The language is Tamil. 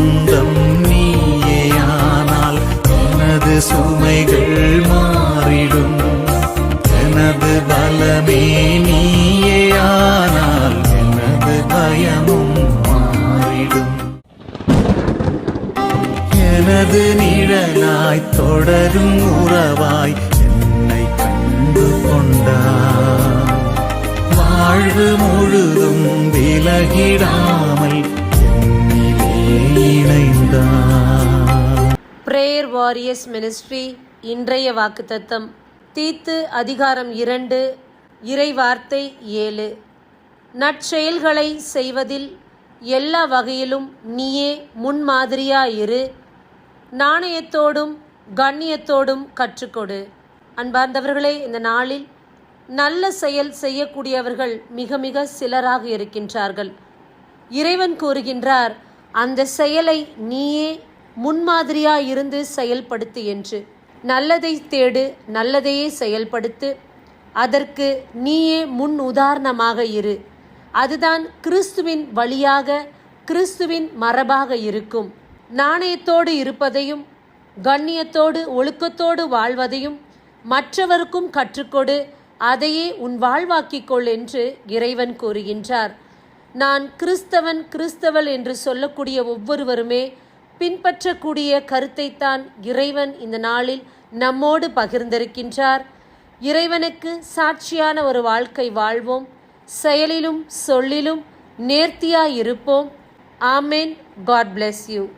சொந்தம் நீயேயானால் எனது சுமைகள் மாறிடும். எனது பலமே நீயேயானால் எனது பயமும் மாறிடும். எனது நிழலாய் தொடரும் உறவாய் என்னை கண்டு கொண்டார் வாழ்வு முழுதும் விலகிடான் பிரேயர் வாரியர்ஸ் மினிஸ்ட்ரி இன்றைய வாக்குத்தத்தம். தீத்து அதிகாரம் இரண்டு இறை வார்த்தை ஏழு. நற்செயல்களை செய்வதில் எல்லா வகையிலும் நீயே முன்மாதிரியாயிரு. நாணயத்தோடும் கண்ணியத்தோடும் கற்றுக்கொடு. அன்பார்ந்தவர்களே இந்த நாளில் நல்ல செயல் செய்யக்கூடியவர்கள் மிக மிக சிலராக இருக்கின்றார்கள். இறைவன் கூறுகின்றார் அந்த செயலை நீயே முன்மாதிரியாக இருந்து செயல்படுத்து என்று. நல்லதை தேடு நல்லதையே செயல்படுத்து. அதற்கு நீயே முன் உதாரணமாக இரு. அதுதான் கிறிஸ்துவின் வழியாக கிறிஸ்துவின் மரபாக இருக்கும். நாணயத்தோடு இருப்பதையும் கண்ணியத்தோடு ஒழுக்கத்தோடு வாழ்வதையும் மற்றவருக்கும் கற்றுக்கொடு அதையே உன் வாழ்வாக்கிக்கொள் என்று இறைவன் கூறுகின்றார். நான் கிறிஸ்தவன் கிறிஸ்தவள் என்று சொல்லக்கூடிய ஒவ்வொருவருமே பின்பற்றக்கூடிய கருத்தைத்தான் இறைவன் இந்த நாளில் நம்மோடு பகிர்ந்திருக்கின்றார். இறைவனுக்கு சாட்சியான ஒரு வாழ்க்கை வாழ்வோம். செயலிலும் சொல்லிலும் நேர்த்தியாய் இருப்போம். ஆமேன். God bless you.